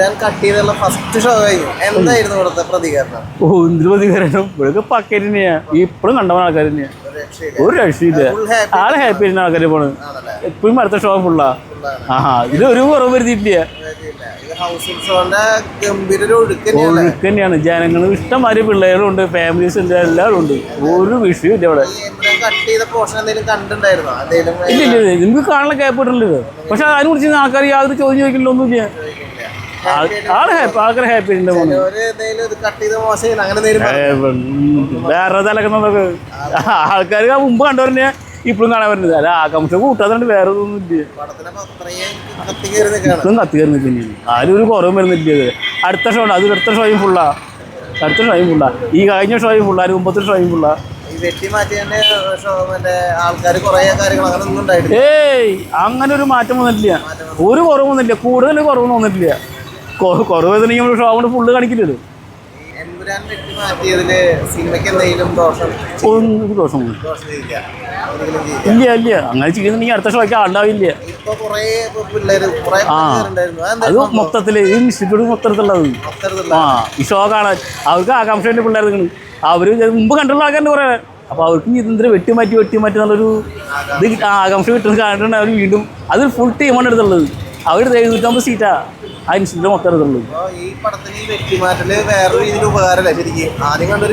Empuraan cut ചെയ്തുള്ള first show കഴിഞ്ഞു. എന്തായിരുന്നു ഇവിടുത്തെ പ്രതികരണം? ഓ എന്ത് പ്രതികരണം? ഇവിടെയൊക്കെ പക്കറ്റ് തന്നെയാ. ഇപ്പോഴും കണ്ടവൻ ആൾക്കാർ തന്നെയാ. ഒരു രക്ഷയില്ല. ആളെ ഹാപ്പി ആയിരുന്ന ആൾക്കാർ പോണ്. എപ്പോഴും അടുത്ത ഷോ ഫുള്ളാ ആ. ഇത് ഒരു കുറവ് വരുത്തിയിട്ടില്ല. ഒഴുക്ക് തന്നെയാണ്. ജനങ്ങൾ ഇഷ്ടംമാതിരി പിള്ളേരും ഉണ്ട് ഫാമിലീസ് ഉണ്ട് എല്ലാവരും ഉണ്ട്. ഒരു വിഷയം ഇല്ല ഇവിടെ. ഇല്ല ഇല്ല. നിങ്ങൾക്ക് കാണാൻ കേൾപ്പിട്ടില്ലത് പക്ഷെ അതിനെ കുറിച്ച് ആൾക്കാർ യാതൊരു ചോദ്യം ചോദിക്കില്ല ഒന്നുമില്ല. ആൾ- ആൾ ഹാപ്പി ആൾക്കാർ ഹാപ്പി ഉണ്ട് ഒരു വേറെ തലക്കുന്നതൊക്കെ ആൾക്കാർ മുമ്പ് കണ്ടവരെ ഇപ്പോഴും കാണാൻ പറ്റുന്നത് അല്ല ആകാംക്ഷ കൂട്ടാതെ വേറെ ഒന്നും ഇല്ല കത്തി കയറി ആരും ഒരു കുറവും വരുന്നില്ല അടുത്ത ഷോ ഉണ്ട്. അത് അടുത്ത ഷോയും ഫുള്ളാ അടുത്ത ഷോയും ഫുള്ളാ ഈ കഴിഞ്ഞ ഷോയും ഫുള്ളാ അതിന് മുമ്പത്തെ ഷോയും ഫുള്ളാ ഏയ് അങ്ങനെ ഒരു മാറ്റം വന്നിട്ടില്ല. ഒരു കുറവ് വന്നിട്ടില്ല. കൂടുതൽ കുറവ് വന്നിട്ടില്ല. കുറവ് നമ്മൾ ഷോ കൊണ്ട് ഫുള്ള് കാണിക്കില്ലല്ലോ. ഒന്നും ദോഷം ഇല്ല. ഇല്ല. അങ്ങനെ ചെയ്യുന്നുണ്ടെങ്കിൽ അടുത്ത ഷോയ്ക്ക് ആളുണ്ടാവില്ല. ആ. അത് മൊത്തത്തിൽ ഈ ഇൻസ്റ്റിറ്റ്യൂട്ട് മൊത്തത്തിലുള്ളത്. ആ ഈ ഷോ കാണാൻ. അവർക്ക് ആകാംക്ഷയുടെ പിള്ളേർ അവർ മുമ്പ് കണ്ടുള്ള ആൾക്കാരുണ്ട് കുറേ. അപ്പോൾ അവർക്ക് ഇതിന്റെ വെട്ടി മാറ്റി വെട്ടി മാറ്റി എന്നുള്ളൊരു ഇത് ആകാംക്ഷ കിട്ടുന്ന കാണുന്നുണ്ട് അവർ വീണ്ടും അതിൽ ഫുൾ ടീമാണ് എടുത്തുള്ളത്. അവർ എഴുന്നൂറ്റമ്പത് സീറ്റാ ആ. ഇൻസ്റ്റിറ്റ്യൂട്ട് മൊത്തം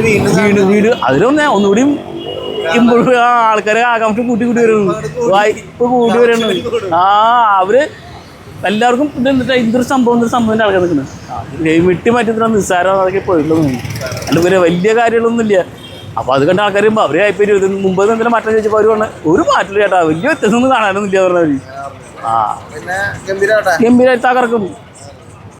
വീണ്ടും വീട് വീട് അതിലൊന്ന് ഒന്നുകൂടിയും ഇമ്പോഴും ആ ആൾക്കാരെ ആകാംക്ഷ കൂട്ടി കൂട്ടി വരുന്നു ഇപ്പൊ കൂട്ടി വരുന്നു ആ അവർ എല്ലാവർക്കും ഇത് എന്നിട്ട് ഇതൊരു സംഭവം ഇതൊരു സംഭവം ആൾക്കാർ നിൽക്കുന്നത്. വെട്ടി മാറ്റത്തിനാണ് നിസ്സാരം അതൊക്കെ പോയിട്ടുള്ളൂ അല്ല പിന്നെ വലിയ കാര്യങ്ങളൊന്നുമില്ല. അപ്പൊ അത് കണ്ട ആൾക്കാർ അവർ ആയിപ്പോ മുമ്പ് എന്തെങ്കിലും മാറ്റം ചോദിച്ചപ്പോൾ അവർ പറഞ്ഞു ഒരു മാറ്റം ചേട്ടാ വലിയ വ്യത്യാസം ഒന്നും കാണാനൊന്നുമില്ല പറഞ്ഞവര് ആ. പിന്നെ ഗംഭീരമാട്ടെ ഗംഭീരമായി തകർക്കും